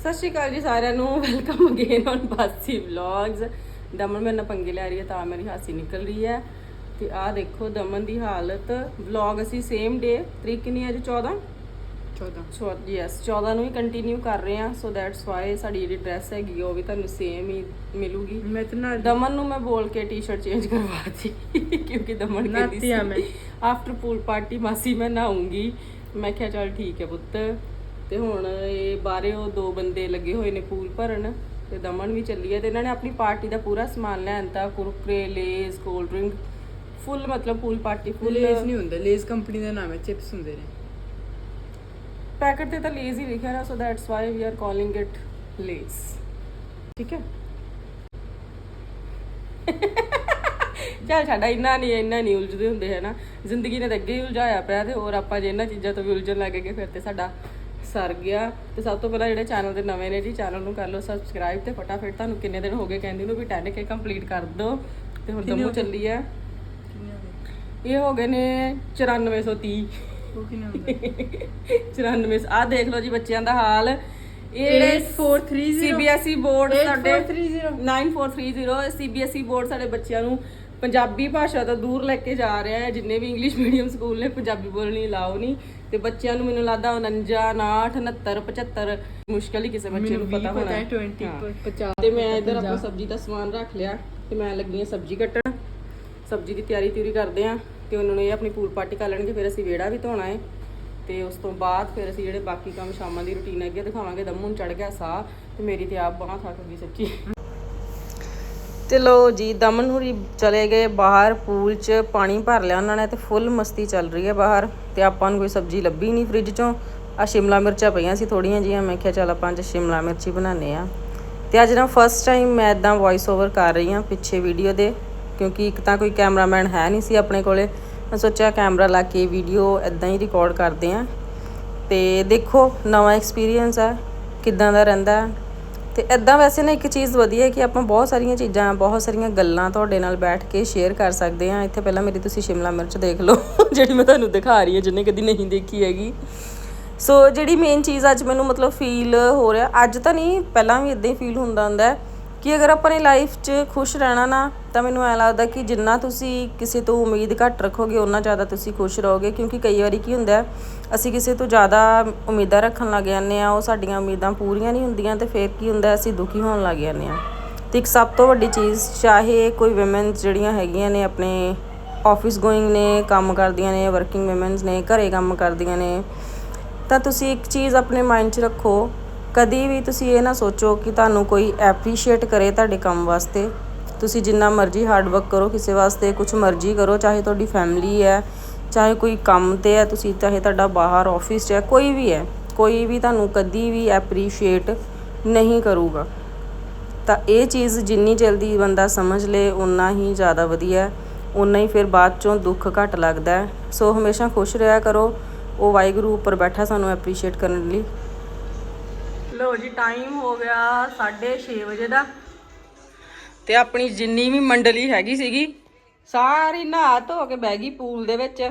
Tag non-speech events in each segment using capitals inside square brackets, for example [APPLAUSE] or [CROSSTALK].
ਸਤਿ ਸ਼੍ਰੀ ਅਕਾਲ ਜੀ ਸਾਰਿਆਂ ਨੂੰ। Welcome again on Baasi vlogs Daman ਮੇਰੇ ਨਾਲ ਪੰਗੇ ਲੈ ਰਹੀ ਹੈ ਤਾਂ ਮੇਰੀ ਹਾਸੀ ਨਿਕਲ ਰਹੀ ਹੈ। ਤੇ ਆਹ ਦੇਖੋ ਦਮਨ ਦੀ ਹਾਲਤ। ਵਲੌਗ ਅਸੀਂ ਸੇਮ ਡੇ ਤਰੀਕ ਕਿੰਨੀ ਹੈ ਅੱਜ? 14 14 ਯੈਸ 14 ਨੂੰ ਹੀ ਕੰਟੀਨਿਊ ਕਰ ਰਹੇ ਹਾਂ। ਸੋ ਦੈਟਸ ਵਾਈ ਸਾਡੀ ਜਿਹੜੀ ਡਰੈਸ ਹੈਗੀ ਉਹ ਵੀ ਤੁਹਾਨੂੰ ਸੇਮ ਹੀ ਮਿਲੂਗੀ। ਮੈਂ ਤਾਂ ਨਾ ਦਮਨ ਨੂੰ ਮੈਂ ਬੋਲ ਕੇ ਟੀ-ਸ਼ਰਟ ਚੇਂਜ ਕਰਵਾਤੀ ਕਿਉਂਕਿ ਦਮਨ ਕਹਿੰਦੀ। ਸੀ ਆਫਟਰ ਪੂਲ ਪਾਰਟੀ ਮਾਸੀ ਮੈਂ ਨਹਾਉਂਗੀ। ਮੈਂ ਕਿਹਾ ਚਲ ਠੀਕ ਹੈ ਪੁੱਤ। ਤੇ ਹੁਣ ਇਹ ਬਾਹਰੇ ਉਹ ਦੋ ਬੰਦੇ ਲੱਗੇ ਹੋਏ ਨੇ ਪੂਲ ਭਰਨ ਤੇ ਦਮਨ ਵੀ ਚੱਲੀ ਹੈ ਤੇ ਇਹਨਾਂ ਨੇ ਆਪਣੀ ਪਾਰਟੀ ਦਾ ਪੂਰਾ ਸਮਾਨ ਲੈਣਤਾ Kurkure Lay's cold drink full ਮਤਲਬ ਪੂਲ ਪਾਰਟੀ ਫੁੱਲ ਲੇਜ਼ ਨਹੀਂ ਹੁੰਦਾ ਲੇਜ਼ ਕੰਪਨੀ ਦਾ ਨਾਮ ਹੈ ਚਿਪਸ ਹੁੰਦੇ ਨੇ। ਪੈਕਟ ਤੇ ਤਾਂ ਲੇਜ਼ ਹੀ ਲਿਖਿਆ ਨਾ so that's why we are calling it Lay's. ਠੀਕ ਹੈ? ਚੱਲ ਸਾਡਾ ਇੰਨਾ ਨਹੀਂ ਇੰਨਾ ਨਹੀਂ ਉਲਝਦੇ ਹੁੰਦੇ ਹੈ ਨਾ? ਜ਼ਿੰਦਗੀ ਨੇ ਤਾਂ ਅੱਗੇ ਹੀ ਉਲਝਾਇਆ ਪਿਆ ਤੇ ਹੋਰ ਆਪਾਂ ਜੇ ਇਹਨਾਂ ਚੀਜ਼ਾਂ ਤੋਂ ਵੀ ਉਲਝਣ ਲੱਗ ਗਏ ਫਿਰ ਤੇ ਸਾਡਾ ਸਰ ਗਿਆ ਤੇ ਸਭ ਤੋਂ ਪਹਿਲਾਂ ਜਿਹੜੇ ਚੈਨਲ ਦੇ ਨਵੇਂ ਨੇ ਜੀ ਚੈਨਲ ਨੂੰ ਕਰ ਲਓ ਸਬਸਕ੍ਰਾਈਬ ਤੇ ਫਟਾਫਟ ਤੁਹਾਨੂੰ ਕਿੰਨੇ ਦਿਨ ਹੋ ਗਏ ਕਹਿੰਦੀ ਨੂੰ ਵੀ 10k ਕੰਪਲੀਟ ਕਰ ਦਿਓ ਤੇ ਹੁਣ ਦਮੂ ਚੱਲੀ ਹੈ ਇਹ ਹੋ ਗਏ ਨੇ 9430 ਉਹ ਕਿੰਨਾ ਹੁੰਦਾ 94 ਆ ਦੇਖ ਲਓ ਜੀ ਬੱਚਿਆਂ ਦਾ ਹਾਲ। ਇਹ 8430 ਸੀਬੀਐਸਈ ਬੋਰਡ ਸਾਡੇ 8430 9430 ਸੀਬੀਐਸਈ ਬੋਰਡ ਸਾਡੇ ਬੱਚਿਆਂ ਨੂੰ ਪੰਜਾਬੀ ਭਾਸ਼ਾ ਤੋਂ ਦੂਰ ਲੈ ਕੇ ਜਾ ਰਿਹਾ ਹੈ। ਜਿੰਨੇ ਵੀ ਇੰਗਲਿਸ਼ ਮੀਡੀਅਮ ਸਕੂਲ ਨੇ ਪੰਜਾਬੀ ਬੋਲਣੀ ਅਲਾਉ ਨਹੀਂ। ਤੇ ਬੱਚਿਆਂ ਨੂੰ ਮੈਨੂੰ ਲੱਗਦਾ 49 69 69 75 ਮੁਸ਼ਕਲ ਹੀ ਕਿਸੇ ਬੱਚੇ ਨੂੰ ਪਤਾ ਹੋਣਾ ਹੈ। 20 ਹਾਂ। 50 ਤੇ ਮੈਂ ਇਧਰ ਆਪਣਾ ਸਬਜ਼ੀ ਦਾ ਸਮਾਨ ਰੱਖ ਲਿਆ ਤੇ ਮੈਂ ਲੱਗੀ ਹਾਂ ਸਬਜ਼ੀ ਕੱਟਣ। ਸਬਜ਼ੀ ਦੀ ਤਿਆਰੀ ਤਿਉਰੀ ਕਰਦੇ ਆ ਤੇ ਉਹਨਾਂ ਨੂੰ ਇਹ ਆਪਣੀ ਪੂਲ ਪਾਰਟੀ ਕਰ ਲੈਣਗੇ ਫਿਰ ਅਸੀਂ ਵਿਹੜਾ ਵੀ ਧੋਣਾ ਹੈ। ਤੇ ਉਸ ਤੋਂ ਬਾਅਦ ਫਿਰ ਅਸੀਂ ਜਿਹੜੇ ਬਾਕੀ ਕੰਮ ਸ਼ਾਮਾਂ ਦੀ ਰੁਟੀਨ ਹੈਗੀ ਆ ਦਿਖਾਵਾਂਗੇ। ਦਮੂ ਨੂੰ ਚੜ ਗਿਆ ਸਾਹ ਤੇ ਮੇਰੀ ਤੇ ਆਪ ਬਾਹਾਂ ਥੱਕ ਗਈ ਸੱਚੀ। ਤੇ ਲੋ ਜੀ, ਦਮਨ ਹੁਰੀ ਚਲੇ ਗਏ ਬਾਹਰ, ਪੂਲ 'ਚ ਪਾਣੀ ਭਰ ਲਿਆ ਉਹਨਾਂ ਨੇ ਤੇ ਫੁੱਲ ਮਸਤੀ ਚੱਲ ਰਹੀ ਹੈ ਬਾਹਰ ਤੇ ਆਪਾਂ ਨੂੰ ਕੋਈ ਸਬਜ਼ੀ ਲੱਭੀ ਨਹੀਂ ਫ੍ਰਿਜ 'ਚੋਂ। ਆ ਸ਼ਿਮਲਾ ਮਿਰਚਾਂ ਪਈਆਂ ਸੀ ਥੋੜੀਆਂ ਜੀਆਂ ਮੈਂ ਕਿਹਾ ਚੱਲ ਆਪਾਂ ਅੱਜ ਸ਼ਿਮਲਾ ਮਿਰਚ ਹੀ ਬਣਾਉਂਦੇ ਆ ਤੇ ਅੱਜ ਨਾ ਫਸਟ ਟਾਈਮ ਮੈਂ ਇਦਾਂ ਵੌਇਸ ਓਵਰ ਕਰ ਰਹੀ ਹਾਂ ਪਿੱਛੇ ਵੀਡੀਓ ਦੇ, ਕਿਉਂਕਿ ਇੱਕ ਤਾਂ ਕੋਈ ਕੈਮਰਾਮੈਨ ਹੈ ਨਹੀਂ ਸੀ ਆਪਣੇ ਕੋਲੇ। ਮੈਂ ਸੋਚਿਆ ਕੈਮਰਾ ਲਾ ਕੇ ਵੀਡੀਓ ਇਦਾਂ ਹੀ ਰਿਕਾਰਡ ਕਰਦੇ ਆ ਤੇ ਦੇਖੋ, ਨਵਾਂ ਐਕਸਪੀਰੀਅੰਸ ਹੈ ਕਿੱਦਾਂ ਦਾ ਰਹਿੰਦਾ ਤੇ ਇਦਾਂ ਵੈਸੇ ਨਾ ਇੱਕ ਚੀਜ਼ ਵਧੀਆ ਹੈ ਕਿ ਆਪਾਂ ਬਹੁਤ ਸਾਰੀਆਂ ਚੀਜ਼ਾਂ, ਬਹੁਤ ਸਾਰੀਆਂ ਗੱਲਾਂ ਤੁਹਾਡੇ ਨਾਲ ਬੈਠ ਕੇ ਸ਼ੇਅਰ ਕਰ ਸਕਦੇ ਹਾਂ। ਇੱਥੇ ਪਹਿਲਾਂ ਮੇਰੀ ਤੁਸੀਂ ਸ਼ਿਮਲਾ ਮਿਰਚ ਦੇਖ ਲਓ, [LAUGHS] ਜਿਹੜੀ ਮੈਂ ਤੁਹਾਨੂੰ ਦਿਖਾ ਰਹੀ ਹਾਂ ਜਿਹਨੇ ਕਦੀ ਨਹੀਂ ਦੇਖੀ ਹੈਗੀ। ਸੋ ਜਿਹੜੀ ਮੇਨ ਚੀਜ਼ ਅੱਜ ਮੈਨੂੰ ਮਤਲਬ ਫੀਲ ਹੋ ਰਿਹਾ, ਅੱਜ ਤਾਂ ਨਹੀਂ, ਪਹਿਲਾਂ ਵੀ ਇਦਾਂ ਹੀ ਫੀਲ ਹੁੰਦਾ ਹੁੰਦਾ ਹੈ। ਕਿ ਅਗਰ ਆਪਾਂ ਨੇ ਲਾਈਫ 'ਚ ਖੁਸ਼ ਰਹਿਣਾ ਨਾ, ਤਾਂ ਮੈਨੂੰ ਐ ਲੱਗਦਾ ਕਿ ਜਿੰਨਾ ਤੁਸੀਂ ਕਿਸੇ ਤੋਂ ਉਮੀਦ ਘੱਟ ਰੱਖੋਗੇ ਉਨਾ ਜ਼ਿਆਦਾ ਤੁਸੀਂ ਖੁਸ਼ ਰਹੋਗੇ। ਕਿਉਂਕਿ ਕਈ ਵਾਰੀ ਕੀ ਹੁੰਦਾ ਅਸੀਂ ਕਿਸੇ ਤੋਂ ਜ਼ਿਆਦਾ ਉਮੀਦਾਂ ਰੱਖਣ ਲੱਗ ਜਾਂਦੇ ਆ ਉਹ ਸਾਡੀਆਂ ਉਮੀਦਾਂ ਪੂਰੀਆਂ ਨਹੀਂ ਹੁੰਦੀਆਂ ਤੇ ਫਿਰ ਕੀ ਹੁੰਦਾ ਅਸੀਂ ਦੁਖੀ ਹੋਣ ਲੱਗ ਜਾਂਦੇ ਆ ਤੇ ਇੱਕ ਸਭ ਤੋਂ ਵੱਡੀ ਚੀਜ਼, ਚਾਹੇ ਕੋਈ ਔਮਨਸ ਜਿਹੜੀਆਂ ਹੈਗੀਆਂ ਨੇ, ਆਪਣੇ ਆਫਿਸ ਗੋਇੰਗ ਨੇ, ਕੰਮ ਕਰਦੀਆਂ ਨੇ ਵਰਕਿੰਗ ਔਮਨਸ ਨੇ, ਘਰੇ ਕੰਮ ਕਰਦੀਆਂ ਨੇ, ਤਾਂ ਤੁਸੀਂ ਇੱਕ ਚੀਜ਼ ਆਪਣੇ ਮਾਈਂਡ 'ਚ ਰੱਖੋ ਕਦੀ ਵੀ ਤੁਸੀਂ ਇਹ ਨਾ ਸੋਚੋ ਕਿ ਤੁਹਾਨੂੰ ਕੋਈ ਐਪਰੀਸ਼ੀਏਟ ਕਰੇ ਤੁਹਾਡੇ ਕੰਮ ਵਾਸਤੇ। ਤੁਸੀਂ ਜਿੰਨਾ ਮਰਜ਼ੀ ਹਾਰਡ ਵਰਕ ਕਰੋ, ਕਿਸੇ ਵਾਸਤੇ ਕੁਝ ਮਰਜ਼ੀ ਕਰੋ, ਚਾਹੇ ਤੁਹਾਡੀ ਫੈਮਿਲੀ ਹੈ, ਚਾਹੇ ਕੋਈ ਕੰਮ ਤੇ ਹੈ, ਤੁਸੀਂ ਚਾਹੇ ਤੁਹਾਡਾ ਬਾਹਰ ਆਫਿਸ 'ਚ ਹੈ, ਕੋਈ ਵੀ ਹੈ, ਕੋਈ ਵੀ ਤੁਹਾਨੂੰ ਕਦੀ ਵੀ ਐਪਰੀਸ਼ੀਏਟ ਨਹੀਂ ਕਰੂਗਾ। ਤਾਂ ਇਹ ਚੀਜ਼ ਜਿੰਨੀ ਜਲਦੀ ਬੰਦਾ ਸਮਝ ਲੇ ਉਨਾ ਹੀ ਜ਼ਿਆਦਾ ਵਧੀਆ ਉਨਾ ਹੀ ਫਿਰ ਬਾਅਦ ਚੋਂ ਦੁੱਖ ਘੱਟ ਲੱਗਦਾ ਸੋ ਹਮੇਸ਼ਾ ਖੁਸ਼ ਰਿਹਾ ਕਰੋ। ਉਹ ਵਾਹਿਗੁਰੂ ਉੱਪਰ ਬੈਠਾ ਸਾਨੂੰ ਐਪਰੀਸ਼ੀਏਟ ਕਰਨ ਲਈ। ਲੋ ਜੀ ਟਾਈਮ ਹੋ ਗਿਆ 6:30 ਵਜੇ ਦਾ। ਤੇ ਆਪਣੀ ਜਿੰਨੀ ਵੀ ਮੰਡਲੀ ਹੈਗੀ ਸੀਗੀ ਸਾਰੀ ਨਹਾ ਧੋ ਕੇ ਬਹਿ ਗਈ ਪੂਲ ਦੇ ਵਿੱਚ।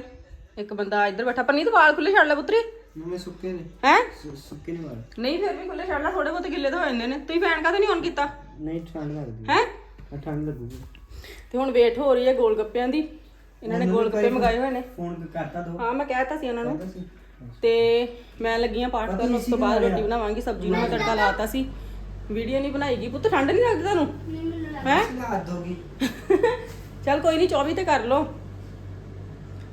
ਇੱਕ ਬੰਦਾ ਇੱਧਰ ਬੈਠਾ। ਪਰਨੀਤ ਵਾਲ ਖੁੱਲੇ ਛੱਡ ਲੈ ਪੁੱਤਰੀ। ਮੰਮੀ ਸੁੱਕੇ ਨੇ। ਹੈ? ਸੁੱਕੇ ਨੇ ਵਾਲ। ਨਹੀਂ ਫਿਰ ਵੀ ਖੁੱਲੇ ਛੱਡ ਲੈ ਥੋੜੇ ਬਹੁਤੇ ਗਿੱਲੇ ਤਾਂ ਹੋ ਜਾਂਦੇ ਨੇ। ਤੁਸੀਂ ਫੈਨ ਕਾਹਤੇ ਨਹੀਂ ਔਨ ਕੀਤਾ? ਨਹੀਂ ਠੰਡ ਲੱਗਦੀ। ਹੈ? ਠੰਡ ਲੱਗੂਗੀ। ਤੇ ਹੁਣ ਵੇਟ ਹੋ ਰਹੀ ਹੈ ਗੋਲ ਗੱਪਿਆਂ ਦੀ। ਇਹਨਾਂ ਨੇ ਗੋਲ ਗੱਪੇ ਮੰਗਾਏ ਹੋਏ ਨੇ। ਫੋਨ ਕਰਤਾ ਦੋ। ਹਾਂ ਮੈਂ ਕਹਿਤਾ ਸੀ ਉਹਨਾਂ ਨੂੰ। ਤੇ ਮੈਂ ਲੱਗੀ ਆ ਪਾਠ ਕਰਨ ਉਸ ਤੋਂ ਬਾਅਦ ਰੋਟੀ ਬਣਾਵਾਂਗੀ ਸਬਜ਼ੀ ਨੂੰ ਮੈਂ ਤੜਕਾ ਲਾਤਾ ਸੀ। ਵੀਡੀਓ ਨਹੀਂ ਬਣਾਈਗੀ ਪੁੱਤ ਠੰਡ ਨਹੀਂ ਲੱਗਦੀ ਤੁਹਾਨੂੰ? ਹੈ? ਲਾ ਦੋਗੀ। [LAUGHS] ਚੱਲ ਕੋਈ ਨਹੀਂ 24 ਤੇ ਕਰ ਲਓ।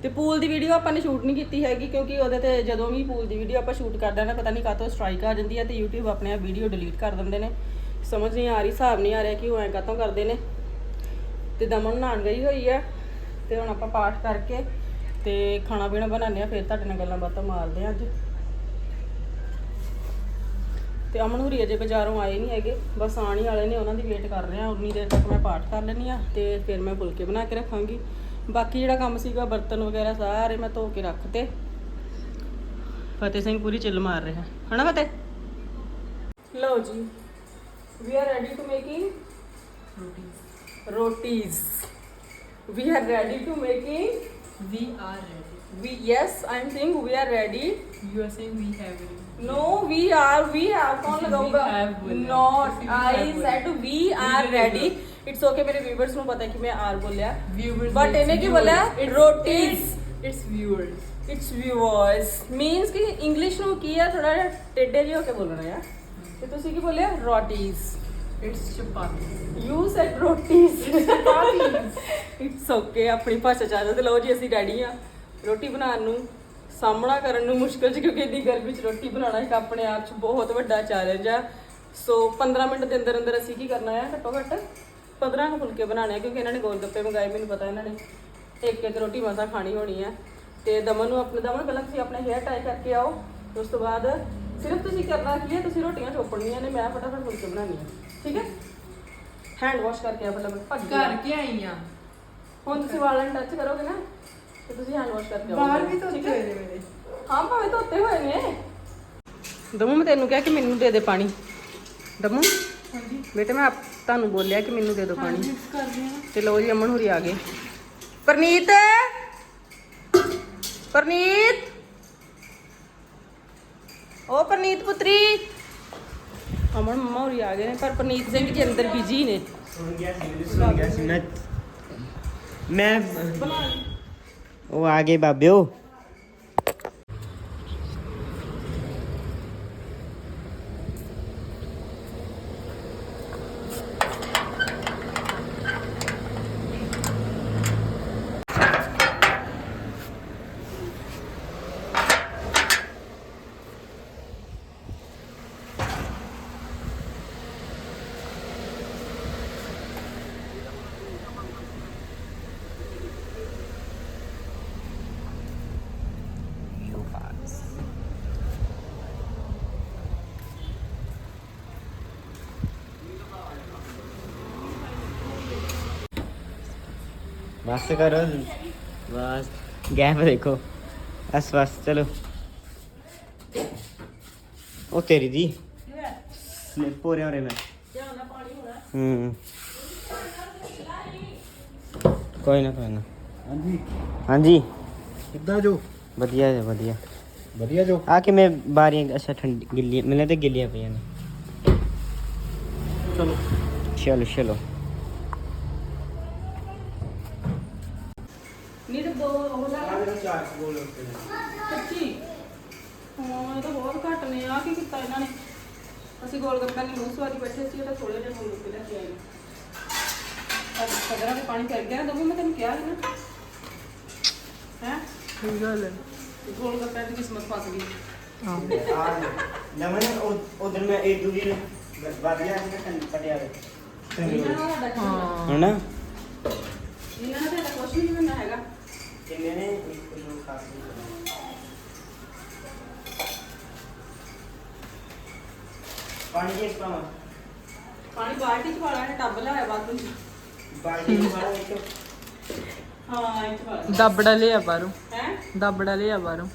ਤੇ ਪੂਲ ਦੀ ਵੀਡੀਓ ਆਪਾਂ ਨੇ ਸ਼ੂਟ ਨਹੀਂ ਕੀਤੀ ਹੈਗੀ ਕਿਉਂਕਿ ਉਹਦੇ ਤੇ ਜਦੋਂ ਵੀ ਪੂਲ ਦੀ ਵੀਡੀਓ ਆਪਾਂ ਸ਼ੂਟ ਕਰਦੇ ਨਾ ਪਤਾ ਨਹੀਂ ਕਾਹਤੋਂ ਸਟ੍ਰਾਈਕ ਆ ਜਾਂਦੀ ਹੈ ਤੇ YouTube ਆਪਣੇ ਆਪ ਵੀਡੀਓ ਡਿਲੀਟ ਕਰ ਦਿੰਦੇ ਨੇ। ਸਮਝ ਨਹੀਂ ਆ ਰਹੀ ਹਿਸਾਬ ਨਹੀਂ ਆ ਰਿਹਾ ਕਿ ਉਹ ਐਂ ਕਾਹਤੋਂ ਕਰਦੇ ਨੇ। ਤੇ ਦਮਨ ਨਹਾਣ ਗਈ ਹੋਈ ਆ ਤੇ ਹੁਣ ਆਪਾਂ ਪਾਠ ਕਰਕੇ ਤੇ ਖਾਣਾ ਪੀਣਾ ਬਣਾਉਂਦੇ ਆ ਫਿਰ ਤੁਹਾਡੇ ਨਾਲ ਗੱਲਾਂ ਬਾਤਾਂ ਮਾਰਦੇ ਆ ਅੱਜ। ਤੇ ਅਮਨ ਹੁਰੀ ਅਜੇ ਬਾਜ਼ਾਰੋਂ ਆਏ ਨਹੀਂ ਹੈਗੇ ਬਸ ਆਉਣ ਹੀ ਵਾਲੇ ਨੇ ਉਹਨਾਂ ਦੀ ਵੇਟ ਕਰ ਰਹੇ ਆ ਉਨੀ ਦੇਰ ਤੱਕ ਮੈਂ ਪਾਠ ਕਰ ਲੈਣੀ ਆ ਤੇ ਫਿਰ ਮੈਂ ਫੁਲਕੇ ਬਣਾ ਕੇ ਰੱਖਾਂਗੀ। ਬਾਕੀ ਜਿਹੜਾ ਕੰਮ ਸੀਗਾ ਬਰਤਨ ਵਗੈਰਾ ਸਾਰੇ ਮੈਂ ਧੋ ਕੇ ਰੱਖਤੇ। ਫਤਿਹ ਸਿੰਘ ਪੂਰੀ ਚਿੱਲ ਮਾਰ ਰਿਹਾ। ਹਨਾ ਫਤਿਹ? ਲਓ ਜੀ we are ready to making rotis. We are ready to making We are ready we yes i'm saying we are ready You are saying we have it. no we are we have कौन We लगाऊंगा have बोला। not We i have बोला। said we are We ready will it's okay ਮੇਰੇ viewers ਨੂੰ ਪਤਾ ਹੈ ਕਿ ਮੈਂ ਆਰ ਬੋਲਿਆ Viewers. But it's ਇਹਨੇ ਕੀ viewers. ਬੋਲਿਆ? It's- Rotis. It's, it's viewers. It's viewers means ਕਿ ਇੰਗਲਿਸ਼ ਨੂੰ ਕੀ ਹੈ ਥੋੜਾ ਜਿਹਾ ਟੇਡੇ ਜਿਹਾ ਹੋ ਕੇ ਬੋਲਣਾ ਹੈ ਤੇ ਤੁਸੀਂ ਕੀ ਬੋਲਿਆ ਰੋਟੀਜ਼ you said it's okay ਆਪਣੀ ਭਾਸ਼ਾ ਚ ਆ ਜਾਓ ਤੇ ਲਓ ਜੀ ਅਸੀਂ ਰੈਡੀ ਆ ਰੋਟੀ ਬਣਾਉਣ ਨੂੰ ਸਾਹਮਣਾ ਕਰਨ ਨੂੰ ਮੁਸ਼ਕਲ ਚ ਕਿਉਂਕਿ ਇੰਨੀ ਗਰਮੀ ਚ ਰੋਟੀ ਬਣਾਉਣਾ ਇੱਕ ਆਪਣੇ ਆਪ ਚ ਬਹੁਤ ਵੱਡਾ ਚੈਲੰਜ ਆ। ਸੋ 15 ਮਿੰਟ ਦੇ ਅੰਦਰ ਅੰਦਰ ਅਸੀਂ ਕੀ ਕਰਨਾ ਹੈ ਘੱਟੋ ਘੱਟ 15 ਕੁ ਫੁਲਕੇ ਬਣਾਉਣੇ ਆ ਕਿਉਂਕਿ ਇਹਨਾਂ ਨੇ ਗੋਲ ਗੱਪੇ ਮੰਗਾਏ ਮੈਨੂੰ ਪਤਾ ਇਹਨਾਂ ਨੇ। ਇੱਕ ਇੱਕ ਰੋਟੀ ਮਸਾ ਖਾਣੀ ਹੋਣੀ ਆ। ਤੇ ਦਮਨ ਨੂੰ ਆਪਣੇ ਦਮਨ ਪਹਿਲਾਂ ਤੁਸੀਂ ਆਪਣੇ ਹੇਅਰ ਟਾਈ ਕਰਕੇ ਆਓ ਉਸ ਤੋਂ ਬਾਅਦ ਸਿਰਫ ਤੁਸੀਂ ਕਰਨਾ ਕੀ ਹੈ ਤੁਸੀਂ ਰੋਟੀਆਂ ਚੋਪੜਨੀਆਂ ਨੇ ਮੈਂ ਫਟਾਫਟ ਫੁਲਕੇ ਬਣਾਉਣੀ ਆ ਠੀਕ ਹੈ? ਹੈਂਡ ਵਾਸ਼ ਕਰਕੇ ਆ ਫਟਾਫਟ ਭੱਜ ਘਰ। ਕੇ ਆਈ ਆ। ਹੁਣ ਤੁਸੀਂ ਵਾਲਾਂ ਟੱਚ ਕਰੋਗੇ ਨਾ ਤੇ ਤੁਸੀਂ ਹੈਂਡ ਵਾਸ਼ ਕਰਕੇ ਆਓਗੇ ਬਾਹਰ ਵੀ ਧੋਤੇ ਹੈ? ਹੋਏ ਨੇ ਮੇਰੇ। ਹਾਂ ਭਾਵੇਂ ਧੋਤੇ ਹੋਏ ਨੇ। ਦਮੂ ਮੈਂ ਤੈਨੂੰ ਕਿਹਾ ਕਿ ਮੈਨੂੰ ਦੇ ਦੇ ਪਾਣੀ। ਦਮੂ ਹਾਂਜੀ। ਬੇਟੇ ਮੈਂ ਆਪ- ਤੁਹਾਨੂੰ ਬੋਲਿਆ ਕਿ ਮੈਨੂੰ ਦੇ ਦਿਓ ਪਾਣੀ। ਮਿਕਸ ਕਰ ਤੇ ਲੋ ਜੀ ਅਮਨ ਹੋਰੀ ਆ ਗਏ। ਪਰਨੀਤ! ਪਰਨੀਤ! ਉਹ ਪ੍ਰਨੀਤ ਪੁੱਤਰੀ। ਅਮਨ ਮੰਮਾ ਹੋਰੀ ਆ ਗਏ ਨੇ, ਪਰ ਪਰਨੀਤ ਸਿੰਘ ਜੀ ਅੰਦਰ ਬਿਜ਼ੀ ਨੇ। ਸੁਣ ਗਿਆ ਸੀ ਸੁਣ ਗਿਆ ਸੀ ਮੈਂ ਮੈਂ ਉਹ ਆ ਗਏ ਬਾਬਿਓ। ਬਸ ਕਰੋ ਬਸ ਗੈਪ ਦੇਖੋ ਬਸ ਬਸ ਚਲੋ ਉਹ ਤੇਰੀ ਦੀ ਸਲਿਪ ਹੋ ਰਿਹਾ ਉਰੇ ਮੈਂ ਹੂੰ ਕੋਈ ਨਾ ਕੋਈ ਨਾ ਹਾਂਜੀ ਹਾਂਜੀ ਕਿੱਦਾਂ ਜੋ ਵਧੀਆ ਜੀ ਵਧੀਆ ਵਧੀਆ ਜੋ ਆ ਕਿ ਮੈਂ ਬਾਰੀਆਂ ਅੱਛਾ ਠੰਡੀ ਗਿੱਲੀ ਮੈਨੂੰ ਤੇ ਗਿੱਲੀਆਂ ਪਈਆਂ ਨੇ ਚਲੋ ਚਲੋ ਚਲੋ ਗੋਲ ਗੱਪੇ ਨੇ। ਸੱਚੀ? ਹਾਂ ਇਹ ਤਾਂ ਬਹੁਤ ਘੱਟ ਨੇ। ਆ ਕੀ ਕੀਤਾ ਇਹਨਾਂ ਨੇ? ਅਸੀਂ ਗੋਲ ਗੱਪਿਆਂ ਦੀ ਮੂੰਹ ਸਵਾਰੀ ਬੈਠੇ ਸੀ ਇਹ ਤਾਂ ਥੋੜੇ ਜਿਹੇ ਗੋਲ ਗੱਪੇ ਲੈ ਕੇ ਆਏ ਨੇ। ਅੱਜ ਕਦਰਾਂ ਦੇ ਪਾਣੀ ਚੜ ਗਿਆ ਨਾ ਦਵੋ ਮੈਂ ਤੈਨੂੰ ਕਿਹਾ ਸੀ ਨਾ। ਹੈ? ਸਹੀ ਗੱਲ ਹੈ? ਗੋਲ ਗੱਪਿਆਂ ਦੀ ਕਿਸਮਤ ਫਸ ਗਈ। ਹਾਂ ਆਹ ਨਮਨ ਉਹ ਦਿਨ ਮੈਂ ਇਹ ਦੂਜੀ ਵਧੀਆ ਹੈ ਨਾ ਪਟਿਆਲੇ ਇਹਨਾਂ ਨਾਲ ਸਾਡਾ ਕੀ ਹਾਂ। ਹਨਾ? ਇਹਨਾਂ ਨਾਲ ਤਾਂ ਕੁਝ ਨਹੀਂ ਬਣਨਾ ਹੈਗਾ। ਕਿੰਨੇ ਨੇ ਪਾਣੀ ਦਬੜਾ ਲਿਆ ਬਾਹਰੋਂ। ਹੈ? ਦਬੜਾ ਲਿਆ ਬਾਹਰੋਂ।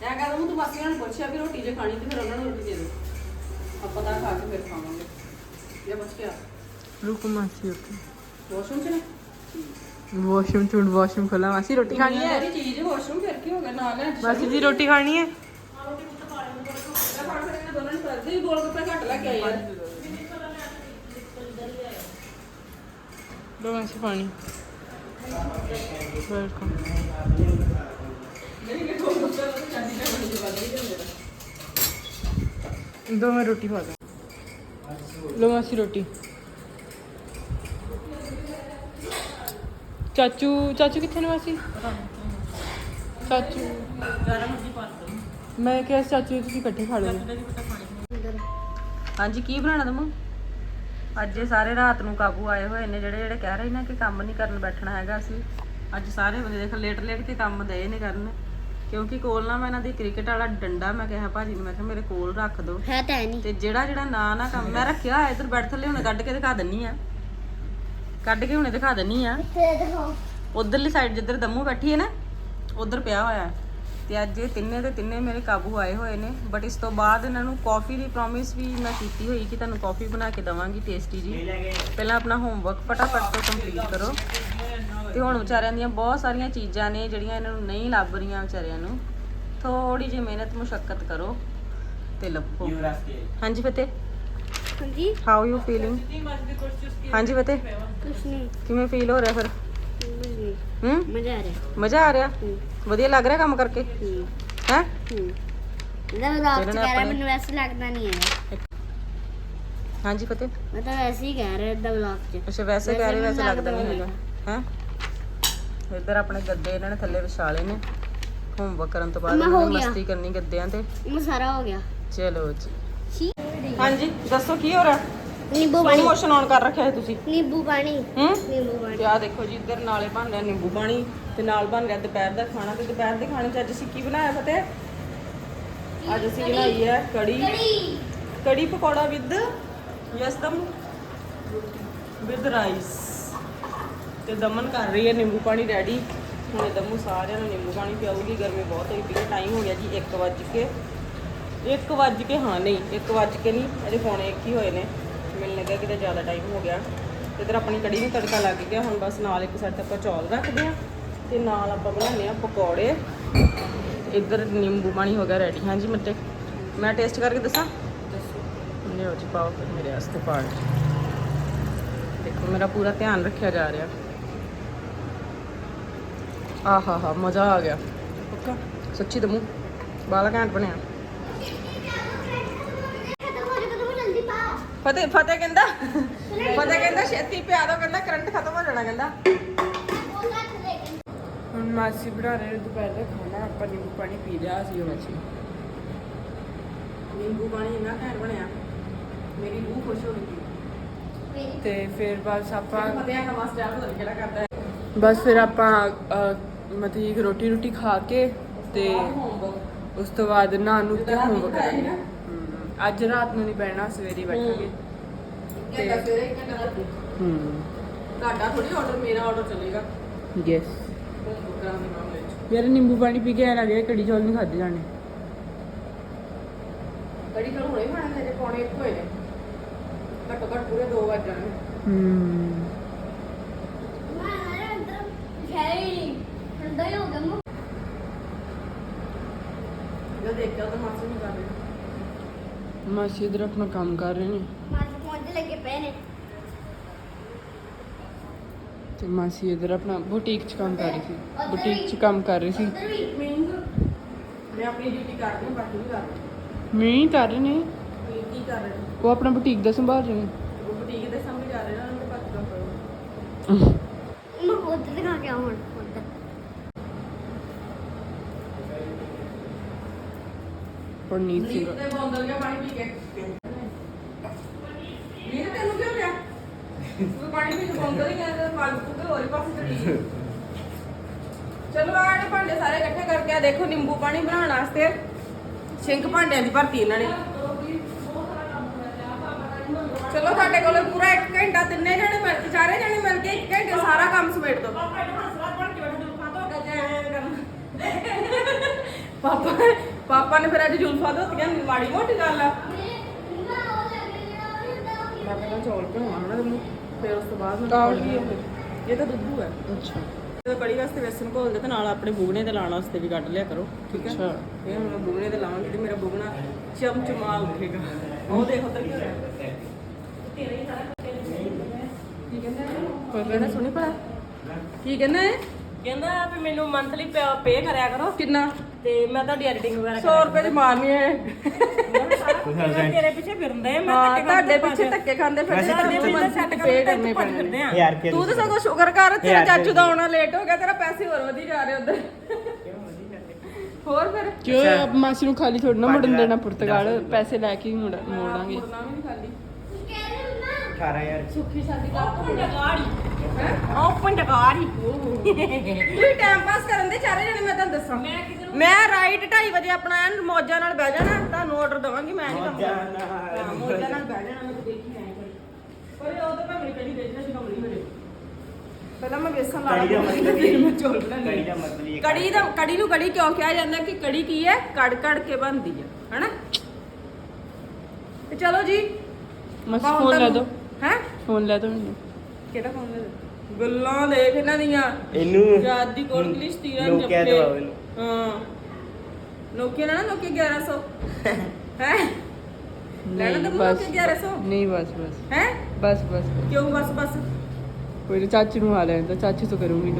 ਮੈਂ ਕਹਿੰਦਾ ਮੈਂ ਤੂੰ ਮਾਸੀਆਂ ਨੂੰ ਪੁੱਛਿਆ ਵੀ ਰੋਟੀ ਜੇ ਖਾਣੀ ਤੇ ਫਿਰ ਉਹਨਾਂ ਨੂੰ ਰੋਟੀ ਦੇ ਦੇ। ਆਪਾਂ ਤਾਂ ਖਾ ਕੇ ਫਿਰ ਖਾਵਾਂਗੇ। ਇਹ ਬਚ ਗਿਆ। ਰੁਕ ਮਾਸੀ ਉੱਥੇ। ਵਾਸ਼ਰੂਮ ਚ ਨਾ? ਵਾਸ਼ਰੂਮ ਚੁਣ ਵਾਸ਼ਰੂਮ ਖੋਲਾ ਮਾਸੀ ਰੋਟੀ ਖਾਣੀ ਹੈ ਸਾਰੀ ਚੀਜ਼ ਵਾਸ਼ਰੂਮ ਫਿਰ ਕੀ ਹੋ ਗਿਆ ਨਾਲ ਲੈ ਮਾਸੀ ਜੀ ਰੋਟੀ ਖਾਣੀ ਹੈ ਫੜ ਫਿਰ ਚਾਚੂ ਚਾਚੂ ਕਿੱਥੇ ਨੇ ਮਾਸੀ? ਚਾਚੂ। ਮੈਂ ਕਿਹਾ ਸੀ ਚਾਚੂ ਜੀ ਤੁਸੀਂ ਇਕੱਠੇ ਖਾ ਲਓ। ਹਾਂਜੀ ਕੀ ਬਣਾਉਣਾ ਦਮੂ? ਅੱਜ ਇਹ ਸਾਰੇ ਰਾਤ ਨੂੰ ਕਾਬੂ ਆਏ ਹੋਏ ਨੇ ਜਿਹੜੇ ਜਿਹੜੇ ਕਹਿ ਰਹੇ ਨੇ ਕਿ ਕੰਮ ਨਹੀਂ ਕਰਨ ਬੈਠਣਾ ਹੈਗਾ ਅਸੀਂ। ਅੱਜ ਸਾਰੇ ਬੰਦੇ ਦੇਖ ਲੇਟ ਲੇਟ ਕੇ ਕੰਮ ਦੇ ਨੇ ਕਰਨ। ਕਿਉਂਕਿ ਕੋਲ ਨਾ ਮੈਂ ਇਹਨਾਂ ਦੀ ਕ੍ਰਿਕਟ ਵਾਲਾ ਡੰਡਾ ਮੈਂ ਕਿਹਾ ਭਾਜੀ ਨੂੰ ਮੈਂ ਕਿਹਾ ਮੇਰੇ ਕੋਲ ਰੱਖ ਦਿਓ ਹੈ ਤਾਂ ਨਹੀਂ ਤੇ ਜਿਹੜਾ ਜਿਹੜਾ ਨਾ ਨਾ ਕੰਮ ਮੈਂ ਰੱਖਿਆ ਇਧਰ ਬੈਠ ਥੱਲੇ ਹੁਣੇ ਕੱਢ ਕੇ ਦਿਖਾ ਦਿੰਨੀ ਆ। ਕੱਢ ਕੇ ਹੁਣੇ ਦਿਖਾ ਦਿੰਨੀ ਆ। ਉਧਰਲੀ ਸਾਈਡ ਜਿੱਧਰ ਦਮੂ ਬੈਠੀ ਹੈ ਨਾ ਉਧਰ ਪਿਆ ਹੋਇਆ ਹੈ। ਤੇ ਅੱਜ ਇਹ ਤਿੰਨੇ ਦੇ ਤਿੰਨੇ ਮੇਰੇ ਕਾਬੂ ਆਏ ਹੋਏ ਨੇ। ਬਟ ਇਸ ਤੋਂ ਬਾਅਦ ਇਹਨਾਂ ਨੂੰ ਕਾਫੀ ਦੀ ਪ੍ਰੋਮਿਸ ਵੀ ਮੈਂ ਕੀਤੀ ਹੋਈ ਕਿ ਤੁਹਾਨੂੰ ਕਾਫੀ ਬਣਾ ਕੇ ਦਵਾਂਗੀ ਟੇਸਟੀ ਜੀ। ਪਹਿਲਾਂ ਆਪਣਾ ਹੋਮਵਰਕ ਫਟਾਫਟ ਤੋਂ ਕੰਪਲੀਟ ਕਰੋ। ਤੇ ਹੁਣ ਵਿਚਾਰਿਆਂ ਦੀਆਂ ਬਹੁਤ ਸਾਰੀਆਂ ਚੀਜ਼ਾਂ ਨੇ ਜਿਹੜੀਆਂ ਇਹਨਾਂ ਨੂੰ ਨਹੀਂ ਲੱਭ ਰਹੀਆਂ ਵਿਚਾਰਿਆਂ ਨੂੰ। ਥੋੜੀ ਜਿਹੀ ਮਿਹਨਤ ਮੁਸ਼ਕਲ ਕਰੋ ਤੇ ਲੱਭੋ। ਹਾਂਜੀ ਫਤਿਹ। ਹਾਂਜੀ ਹਾਊ ਯੂ ਫੀਲਿੰਗ ਹਾਂਜੀ ਫਤਿਹ। ਕੁਛ ਨਹੀਂ। ਕਿਵੇਂ ਫੀਲ ਹੋ ਰਿਹਾ ਫਿਰ? ਹੂੰ? ਮਜ਼ਾ ਆ ਰਿਹਾ। ਮਜ਼ਾ ਆ ਰਿਹਾ? ਵਧੀਆ ਲੱਗ ਰਿਹਾ ਕੰਮ ਕਰਕੇ? ਹੂੰ। ਚ ਕਹਿ ਰਿਹਾ ਆਪਣੇ- ਮੈਨੂੰ ਵੈਸੇ ਲੱਗਦਾ ਨਹੀਂ ਹੈ। ਹਾਂਜੀ ਫਤਿਹ। ਮੈਂ ਤਾਂ ਵੈਸੇ ਹੀ ਕਹਿ ਰਿਹਾ ਇਹਦਾ ਵਲੌਗ ਚ। ਅੱਛਾ ਵੈਸੇ ਕਹਿ ਰਹੇ ਵੈਸੇ ਲੱਗਦਾ ਨਹੀਂ ਹੈਗਾ। ਹੈ? ਇੱਧਰ ਆਪਣੇ ਗੱਦੇ ਇਹਨਾਂ ਨੇ ਥੱਲੇ ਵਿਛਾ ਲਏ ਨੇ। ਹੋਮਵਰਕ ਕਰਨ ਤੋਂ ਬਾਅਦ। ਮਸਤੀ ਕਰਨੀ ਗੱਦਿਆਂ ਤੇ। ਇਹ ਸਾਰਾ ਹੋ ਗਿਆ। ਚਲੋ ਜੀ। ਹਾਂਜੀ ਦੱਸੋ ਕੀ ਹੋ ਰਿਹਾ? ਨਿੰਬੂ ਪਾਣੀ। ਮੋਸ਼ਨ ਆਨ ਕਰ ਰੱਖਿਆ ਹੈ ਤੁਸੀਂ। ਨਿੰਬੂ ਪਾਣੀ। ਹੂੰ? ਨਿੰਬੂ ਪਾਣੀ। ਤੇ ਆ ਦੇਖੋ ਜੀ ਇੱਧਰ ਨਾਲੇ ਬਣ ਰਿਹਾ ਨਿੰਬੂ ਪਾਣੀ ਤੇ ਨਾਲ ਬਣ ਰਿਹਾ ਦੁਪਹਿਰ ਦਾ ਖਾਣਾ ਤੇ ਦੁਪਹਿਰ ਦੇ ਖਾਣੇ 'ਚ ਅੱਜ ਅਸੀਂ ਕੀ ਬਣਾਇਆ ਫਤਿਹ? ਅੱਜ ਅਸੀਂ ਬਣਾਈ ਹੈ ਕੜੀ। ਕੜੀ। ਕੜੀ ਪਕੌੜਾ ਵਿਦ ਯਸ ਦਮ ਵਿਦ ਰਾਈਸ। ਤੇ ਦਮਨ ਕਰ ਰਹੀ ਹੈ ਨਿੰਬੂ ਪਾਣੀ ਰੈਡੀ ਹੁਣ ਦਮੂ ਸਾਰਿਆਂ ਨੂੰ ਨਿੰਬੂ ਪਾਣੀ ਪਿਆਉਗੀ ਗਰਮੀ ਬਹੁਤ ਹੋਈ ਪਈ ਹੈ ਟਾਈਮ ਹੋ ਗਿਆ ਜੀ 1 ਵੱਜ ਕੇ। 1 ਵੱਜ ਕੇ ਹਾਂ ਨਹੀਂ 1 ਵੱਜ ਕੇ ਨਹੀਂ ਅਜੇ ਪੌਣੇ 1 ਹੀ ਹੋਏ ਨੇ। ਮੈਨੂੰ ਲੱਗਿਆ ਕਿਤੇ ਜ਼ਿਆਦਾ ਟਾਈਮ ਹੋ ਗਿਆ। ਇਧਰ ਆਪਣੀ ਕੜੀ ਨੂੰ ਤੜਕਾ ਲੱਗ ਗਿਆ। ਹੁਣ ਬਸ ਨਾਲ ਇੱਕ ਸਾਈਡ ਤੇ ਆਪਾਂ ਚੌਲ ਰੱਖਦੇ ਆ ਤੇ ਨਾਲ ਆਪਾਂ ਬਣਾਉਂਦੇ ਆ ਪਕੌੜੇ। ਇੱਧਰ ਨਿੰਬੂ ਪਾਣੀ ਹੋ ਗਿਆ ਰੈਡੀ ਹਾਂਜੀ ਮੱਤੇ ਮੈਂ ਟੇਸਟ ਕਰਕੇ ਦੱਸਾਂ? ਲਿਓ ਜੀ ਪਾਓ ਫਿਰ ਮੇਰੇ ਵਾਸਤੇ ਪਾੜ ਦੇਖੋ ਮੇਰਾ ਪੂਰਾ ਧਿਆਨ ਰੱਖਿਆ ਜਾ ਰਿਹਾ। ਆਹਾ ਹਾ ਮਜ਼ਾ ਆ ਗਿਆ। ਪੱਕਾ? ਸੱਚੀ ਦਮੂ ਬਾਲਾ ਘੈਂਟ ਬਣਿਆ ਖਤਮ ਹੋ ਜਾ ਖਤਮ ਜਲਦੀ ਪਾ ਫਤਿਹ ਫਤਿਹ ਕਹਿੰਦਾ ਫਤਿਹ ਕਹਿੰਦਾ ਛੇਤੀ ਪਿਆ ਦੋ ਕਹਿੰਦਾ ਕਰੰਟ ਖਤਮ ਹੋ ਜਾਣਾ ਕਹਿੰਦਾ। ਉਹ ਹੁਣ ਮਾਸੀ ਬਣਾ ਰਹੇ ਨੇ ਦੁਪਹਿਰ ਦਾ ਖਾਣਾ ਆਪਾਂ ਨਿੰਬੂ ਪਾਣੀ ਪੀ ਲਿਆ ਸੀ ਹੁਣ ਅਸੀਂ ਨਿੰਬੂ ਪਾਣੀ ਇੰਨਾ ਘੈਂਟ ਬਣਿਆ ਮੇਰੀ ਰੂਹ ਖੁਸ਼ ਹੋ ਗਈ। ਤੇ ਫਿਰ ਬਸ ਆਪਾਂ ਫਤਿਹ ਨਵਾਂ ਸਟਾਈਲ ਪਤਾ ਨੀ ਕਿਹੜਾ ਕਰਦਾ ਹੈ? ਬਸ ਫਿਰ ਆਪਾਂ ਮਤਲਬ ਰੋਟੀ ਰੋਟੀ ਖਾ ਕੇ ਤੇ ਉਸ ਤੋਂ ਬਾਅਦ ਨਹਾ ਨੂੰ ਤੇ ਨੂੰ ਹੋਮਵਰਕ। ਕਰਾਂਗੇ? ਅੱਜ ਰਾਤ ਨੂੰ ਨਹੀਂ ਬੈਠਣਾ ਸਵੇਰੇ ਬੈਠਾਂਗੇ। ਘੰਟਾ ਸਵੇਰੇ ਇੱਕ ਘੰਟਾ ਰਾਤੀ ਹੂੰ। ਤੁਹਾਡਾ ਥੋੜੀ ਆਰਡਰ ਮੇਰਾ ਆਰਡਰ ਚੱਲੇਗਾ। ਯੈਸ ਹੋਮਵਰਕ ਕਰਾਂ ਦੇ ਮਾਮਲੇ 'ਚ ਯਾਰ ਨਿੰਬੂ ਪਾਣੀ ਪੀ ਕੇ ਐ ਲੱਗਿਆ ਕੜੀ ਚੌਲ ਨਹੀਂ ਖਾਦੇ ਜਾਣੇ। ਕੜੀ ਚੌਲ ਹੁਣੇ ਖਾਣੇ ਨੇ ਜੇ ਪੌਣੇ ਇੱਕ ਹੋਏ ਨੇ। ਘੱਟੋ ਘੱਟ ਪੂਰੇ 2 ਵਜ ਜਾਣਗੇ। ਹੂੰ। ਮੈਂ ਹਰੇ ਅੰਦਰ ਹੈ ਹੀ ਨਹੀਂ ਠੰਡਾ ਹੀ ਹੋ ਗਿਆ ਮੂੰਹ। ਜਦੋਂ ਦੇਖਿਆ ਤਾਂ ਮਾਸੀ ਨਹੀਂ ਕਰ ਰਹੀ ਮਾਸੀ ਇਧਰ ਆਪਣਾ ਕੰਮ ਕਰ ਰਹੇ ਨੇ। ਮਾਸ ਪਹੁੰਚੇ ਲੱਗੇ ਪਏ ਨੇ। ਤੇ ਮਾਸੀ ਇਧਰ ਆਪਣਾ ਬੁਟੀਕ 'ਚ ਕੰਮ ਕਰ ਰਹੀ ਸੀ। ਬੁਟੀਕ 'ਚ ਕੰਮ ਕਰ ਰਹੀ ਸੀ। ਵੀ। ਮੈਂ ਆਪਣੀ ਡਿਊਟੀ ਕਰ ਰਹੀ ਹਾਂ ਬਾਕੀ ਨਹੀਂ ਕਰ ਰਹੀ ਮੈਂ ਕਰ ਰਹੇ ਨੇ? ਕੀ ਕਰ ਰਹੇ ਨੇ? ਉਹ ਆਪਣਾ ਬੁਟੀਕ ਦਾ ਸੰਭਾਲ ਰਹੇ ਨੇ। ਉਹ ਬੁਟੀਕ ਦੇ ਜਾ ਰਹੇ ਨੇ ਉਹਨਾਂ ਬਾਕੀ ਕੰਮ ਕਰੋ ਮੈਂ ਉੱਧਰ ਦਿਖਾ ਕੇ ਆਉਂ ਹੁਣ ਉੱਧਰ ਪਰਨੀਤ ਸਿੰਘ ਤੇ ਬੋਤਲ ਗਿਆ ਪਾਣੀ ਪੀ ਕੇ ਨੀਤ ਤੈਨੂੰ ਕਿਉਂ ਗਿਆ ਤੂੰ ਪਾਣੀ ਪੀ ਕੇ ਬੋਤਲ ਹੀ ਗਿਆ ਪਾਣੀ ਤੂੰ ਹੋਰ ਪਾਸੇ ਚੜੀ ਚਲੋ ਆੜੇ ਭਾਂਡੇ ਸਾਰੇ ਇਕੱਠੇ ਕਰਕੇ ਆ ਦੇਖੋ ਨਿੰਬੂ ਪਾਣੀ ਬਣਾਉਣ ਵਾਸਤੇ ਸਿੰਕ ਭਾਂਡਿਆਂ ਦੀ ਭਰਤੀ ਇਹਨਾਂ ਨੇ ਚਲੋ ਤੁਹਾਡੇ ਕੋਲ ਪੂਰਾ 1 ਘੰਟਾ ਤਿੰਨੇ ਜਣੇ ਮਿਲ ਕੇ ਚਾਰੇ ਜਣੇ ਮਿਲ ਕੇ 1 ਘੰਟੇ ਸਾਰਾ ਕੰਮ ਸਮੇਟ ਦੋ ਪਾਪਾ ਪਾਪਾ ਨੇ ਫਿਰ ਅੱਜ ਜੁਲਫਾ ਧੋਤੀਆਂ ਮਾੜੀ ਮੋਟੀ ਗੱਲ ਆ। ਮੈਂ ਪਹਿਲਾਂ ਚੌਲ ਬਣਾਉਣਾ ਹਨਾ ਤੈਨੂੰ ਫਿਰ ਉਸ ਤੋਂ ਬਾਅਦ ਮੈਂ ਦਾਲ ਪਕੌੜੇ ਕੀ ਹੈ ਬਣਾਉਣੇ। ਇਹ ਤਾਂ ਦੁੱਧੂ ਹੈ ਅੱਛਾ। ਜਦੋਂ ਕੜੀ ਵਾਸਤੇ ਵੇਸਣ ਘੋਲਦੇ ਤੇ ਨਾਲ ਆਪਣੇ ਬੁਗਨੇ ਤੇ ਲਾਉਣ ਵਾਸਤੇ ਵੀ ਕੱਢ ਲਿਆ ਕਰੋ ਠੀਕ ਹੈ ਅੱਛਾ। ਇਹ ਹੁਣ ਮੈਂ ਬੁਗਨੇ ਤੇ ਲਾਵਾਂਗੀ ਤੇ ਮੇਰਾ ਬੁਗਨਾ ਚਮਚਮਾ ਉੱਠੇਗਾ। ਉਹ ਦੇਖ ਉਧਰ ਕੀ ਹੋ ਰਿਹਾ ਤੇਰਾ ਹੀ ਸਾਰਾ ਕੀ ਕਹਿੰਦਾ ਇਹ? ਕਹਿੰਦਾ ਸੁਣੀ ਭਲਾ? ਕੀ ਕਹਿੰਦਾ ਇਹ? ਕਹਿੰਦਾ ਵੀ ਮੈਨੂੰ ਮੰਥਲੀ ਪੇ ਕਰਿਆ ਕਰੋ। ਕਿੰਨਾ? ਤੇ ਮੈਂ ਤੁਹਾਡੀ ਐਡੀਟਿੰਗ ਵਗੈਰਾ 100 ਰੁਪਏ ਦੀ ਮਾਰਨੀ ਹੈ ਤੇਰੇ ਪਿੱਛੇ ਫਿਰਦੇ ਆ, ਮੈਂ ਹਾਂ ਤੁਹਾਡੇ ਪਿੱਛੇ ਧੱਕੇ ਖਾਂਦੇ ਫਿਰ ਤੁਹਾਡੇ ਪਿੱਛੇ ਸੈੱਟ ਪੇ ਕਰਦੇ ਕਰਨੇ ਪੈਣੇ ਹਜ਼ਾਰ ਰੁਪਏ ਤੂੰ ਤਾਂ ਸਗੋਂ ਸ਼ੁਕਰ ਕਰ ਤੇਰਾ ਚਾਚੂ ਦਾ ਆਉਣਾ ਲੇਟ ਹੋ ਗਿਆ ਤੇਰਾ ਪੈਸੇ ਹੋਰ ਵਧੀ ਜਾ ਰਹੇ ਉਧਰ। ਹੋਰ ਫਿਰ? ਕਿਉਂ ਮਾਸੀ ਨੂੰ ਖਾਲੀ ਥੋੜਾ ਨਾ ਪੰਜ ਮੁੜਨ ਦੇਣਾ ਪੁਰਤਗਾਲ। ਪੈਸੇ ਲੈ ਕੇ ਹੀ ਮੁੜ- ਮੋੜਾਂਗੇ। ਮੁੜਨਾ ਵੀ ਨਹੀਂ ਖਾਲੀ। 18000 ਸੁੱਖੀ ਸਾਡੀ ਗੱਲ ਓਪਨ ਡਕਾਰੀ ਹੈ? ਓਪਨ ਤੁਸੀਂ ਟਾਈਮ ਪਾਸ ਕਰਨ ਦੇ ਚਾਰੇ ਜਣੇ ਮੈਂ ਤੁਹਾਨੂੰ ਦੱਸਾਂ। ਮੈਂ ਰਾਈਟ 2:30 ਵਜੇ ਆਪਣਾ ਐਨ ਮੌਜਾਂ ਨਾਲ ਬਹਿ ਜਾਣਾ ਤੁਹਾਨੂੰ ਆਰਡਰ ਦਵਾਂਗੀ ਮੈਂ ਨਹੀਂ ਕੰਮ ਮੌਜਾਂ ਕਰਨਾ। ਨਾਲ। ਹਾਂ, ਮੌਜਾਂ ਨਾਲ ਬਹਿ ਜਾਣਾ ਮੈਂ ਤਾਂ ਦੇਖੀ ਆਈ ਪਰ ਉਹ ਤਾਂ ਮੈਂ ਮੇਰੀ ਕੜੀ ਦੇਖਣਾ ਸੀ ਕਮਲੀ ਮੇਰੇ ਪਹਿਲਾਂ ਮੈਂ ਵੇਸਣ ਲਾ ਕੜੀ ਦਾ ਲਾ ਮਤਲਬ ਫਿਰ ਮੈਂ ਚੌਲ ਬਣਾਉਂਦੀ ਕੜੀ ਦਾ ਮਤਲਬ ਇਹ ਕੜੀ ਦਾ ਕੜੀ ਨੂੰ ਕੜੀ ਕਿਉਂ ਕਿਹਾ ਜਾਂਦਾ ਕਿ ਕੜੀ ਕੀ ਹੈ? ਕੜ ਕੜ ਕੇ ਬਣਦੀ ਹੈ ਹਨਾ? ਤੇ ਚਲੋ ਜੀ ਮਸ ਫੋਨ ਲੈ ਦੋ ਹੈ? ਫੋਨ ਲੈ ਦੋ ਮੈਨੂੰ। ਕਿਹੜਾ ਫੋਨ ਲੈ ਗੱਲਾਂ ਦੇਖ ਇਹਨਾਂ ਦੀਆਂ। ਇਹਨੂੰ ਯਾਦ ਦੀ ਕੋਲ ਇੰਗਲਿਸ਼ ਤੀਰਾਂ ਨੋਕੀਆ ਜੱਪੇ। ਦਵਾਓ ਇਹਨੂੰ। ਹਾਂ। ਨੋਕੀਆ ਨਾ ਨੋਕੀਆ 1100 ਹੈ? ਲੈਣਾ ਤਾਂ ਬਸ। ਨੋਕੀਆ 1100 ਨਹੀਂ ਬਸ ਬਸ। ਹੈ? ਬਸ ਬਸ। ਕਿਉਂ ਬਸ ਬਸ? ਕੋਈ ਚਾਚੀ ਨੂੰ ਆ ਤਾਂ ਚਾਚੀ ਤੋਂ ਕਰੂੰਗੀ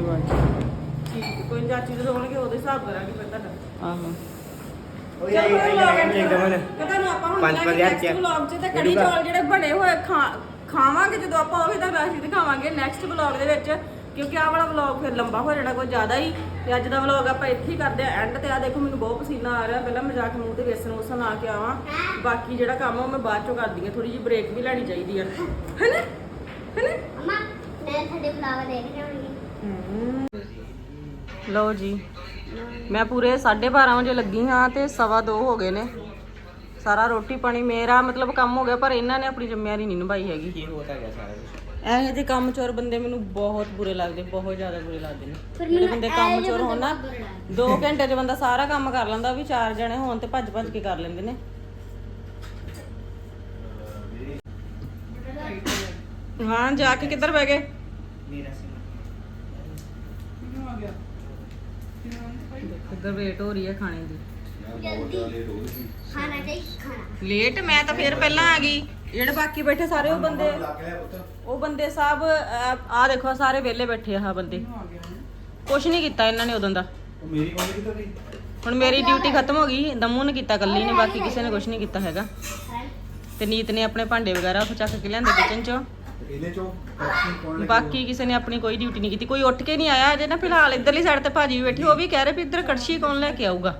ਠੀਕ ਹੈ, ਕੋਈ ਚਾਚੀ ਜਦੋਂ ਹੋਣਗੇ ਉਹਦੇ ਹਿਸਾਬ ਕਰਾਂਗੇ ਫਿਰ ਤੁਹਾਡਾ। ਆਹੋ। ਉਹ ਯਾਰ ਇਹ ਕਹਿੰਦੇ ਦਮਨ ਪਤਾ ਨੂੰ ਆਪਾਂ ਹੁਣ ਪੰਜ- ਪੰਜ ਹਜ਼ਾਰ ਨੈਕਸਟ ਚ ਵਲੌਗ 'ਚ ਤੇ ਕੜੀ ਮਿਲੂਗਾ। ਚੌਲ ਜਿਹੜੇ ਬਣੇ ਹੋਏ ਖਾ- ਖਾਵਾਂਗੇ ਜਦੋਂ ਆਪਾਂ ਉਹ ਵੀ ਤਾਂ ਰਾਸ਼ੀ ਦਿਖਾਵਾਂਗੇ ਨੈਕਸਟ ਵਲੌਗ ਦੇ ਵਿੱਚ ਕਿਉਂਕਿ ਆਹ ਵਾਲਾ ਵਲੌਗ ਫਿਰ ਲੰਬਾ ਹੋ ਜਾਣਾ ਕੋਈ ਜ਼ਿਆਦਾ ਹੀ ਤੇ ਅੱਜ ਦਾ ਵਲੌਗ ਆਪਾਂ ਇੱਥੇ ਹੀ ਕਰਦੇ ਆ ਐਂਡ ਤੇ। ਆ ਦੇਖੋ ਮੈਨੂੰ ਬਹੁਤ ਪਸੀਨਾ ਆ ਰਿਹਾ ਪਹਿਲਾਂ ਮੈਂ ਜਾ ਕੇ ਮੂੰਹ ਤੇ ਵੇਸਣ ਵੂਸਣ ਲਾ ਕੇ ਆਵਾਂ। ਬਾਕੀ ਜਿਹੜਾ ਕੰਮ ਆ ਉਹ ਮੈਂ ਬਾਅਦ ਚੋਂ ਕਰਦੀ ਆ ਥੋੜੀ ਜਿਹੀ ਬ੍ਰੇਕ ਵੀ ਲੈਣੀ ਚਾਹੀਦੀ ਆ। ਹੈਨਾ? ਹੈਨਾ? ਅਮਾ ਮੈਂ ਤੁਹਾਡੇ ਫਲਾਵਰ ਦੇਖ ਰਹੀ ਹਾਂ ਲਓ ਜੀ ਮੈਂ ਪੂਰੇ 12:30 ਵਜੇ ਲੱਗੀ ਹਾਂ ਤੇ ਸਵਾ ਦੋ ਹੋ ਗਏ ਨੇ। ਸਾਰਾ ਰੋਟੀ ਪਾਣੀ ਮੇਰਾ ਮਤਲਬ ਕੰਮ ਹੋ ਗਿਆ ਪਰ ਇਹਨਾਂ ਨੇ ਆਪਣੀ ਜ਼ਿੰਮੇਵਾਰੀ ਨਹੀਂ ਨਿਭਾਈ ਹੈਗੀ। ਕੀ ਹੋ ਤਾਂ ਗਿਆ ਸਾਰਾ ਕੁਝ ਇਹੋ ਜਿਹੇ ਕੰਮ ਚੋਰ ਬੰਦੇ ਮੈਨੂੰ ਬਹੁਤ ਬੁਰੇ ਲੱਗਦੇ ਬਹੁਤ ਜ਼ਿਆਦਾ ਬੁਰੇ ਲੱਗਦੇ ਨੇ। ਜਿਹੜੇ ਬੰਦੇ ਇਹੋ ਕੰਮ ਜਿਹੇ ਚੋਰ ਹੋਣ ਨਾ ਬੰਦੇ ਬਹੁਤ ਬੁਰੇ 2 ਘੰਟੇ 'ਚ ਬੰਦਾ ਸਾਰਾ ਕੰਮ ਕਰ ਲੈਂਦਾ ਵੀ ਚਾਰ ਜਣੇ ਹੋਣ ਤੇ ਭੱਜ ਭੱਜ ਕੇ ਕਰ ਲੈਂਦੇ ਨੇ। ਹਾਂ ਜਾ ਕੇ ਕਿੱਧਰ ਬਹਿ ਗਏ? ਮੇਰਾ ਸੀ ਕਿੱਧਰ ਵੇਟ ਹੋ ਰਹੀ ਹੈ ਖਾਣੇ ਦੀ? ਖਾਣਾ ਚਾਹੀਏ ਖਾਣਾ ਲੇਟ, ਮੈਂ ਤਾਂ ਫੇਰ ਪਹਿਲਾਂ ਆ ਗਈ। ਜਿਹੜੇ ਬਾਕੀ ਬੈਠੇ ਸਾਰੇ ਉਹ ਬੰਦੇ ਉਹ ਬੰਦੇ ਸਾਹਿਬ ਆ ਦੇਖੋ ਸਾਰੇ ਵਿਹਲੇ ਬੈਠੇ ਆ, ਆਹ ਬੰਦੇ। ਕੁਛ ਨਹੀਂ ਕੀਤਾ ਇਹਨਾਂ ਨੇ ਉਦੋਂ ਦਾ। ਮੇਰੀ ਕੌਣ ਕਿੱਥੇ ਗਈ ਹੁਣ ਮੇਰੀ ਡਿਊਟੀ ਖਤਮ ਹੋ ਗਈ, ਦਮੂ ਨੇ ਕੀਤਾ, ਕੱਲੀ ਨੇ, ਬਾਕੀ ਕਿਸੇ ਨੇ ਕੁਛ ਨਹੀਂ ਕੀਤਾ ਹੈਗਾ। ਤੇ ਨੀਤ ਨੇ ਆਪਣੇ ਭਾਂਡੇ ਵਗੈਰਾ ਉੱਥੇ ਚੱਕ ਕੇ ਲਿਆਂਦੇ ਕਿਚਨ ਚੋਂ। ਤੇ ਚੋਂ ਪੈਸੇ ਕੌਣ ਲੈ ਕੇ ਬਾਕੀ ਕਿਸੇ ਨੇ ਆਪਣੀ ਕੋਈ ਡਿਊਟੀ ਨਹੀਂ ਕੀਤੀ। ਕੋਈ ਉੱਠ ਕੇ ਨਹੀਂ ਆਇਆ ਅਜੇ ਨਾ, ਫਿਲਹਾਲ ਇੱਧਰਲੀ ਸਾਈਡ ਤੇ ਭਾਜੀ ਵੀ ਬੈਠੀ, ਉਹ ਵੀ ਕਹਿ ਰਹੇ ਵੀ ਇੱਧਰ ਕੜਛੀ ਕੌਣ ਲੈ ਕੇ ਆਊਗਾ?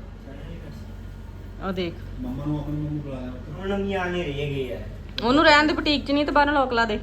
ਆ ਦੇਖ। ਮੰਮਾ ਨੂੰ ਆਪਣੀ ਮੰਮੂ ਬੁਲਾਇਆ। ਹੁਣ ਨਹੀਂ ਆਣੇ ਰਹੀ ਹੈਗੇ ਯਾਰ। ਉਹਨੂੰ ਰਹਿਣ ਦੇ ਬੁਟੀਕ 'ਚ ਨਹੀਂ ਤੇ ਬਾਹਰ ਲੋਕ ਲਾ ਦੇ।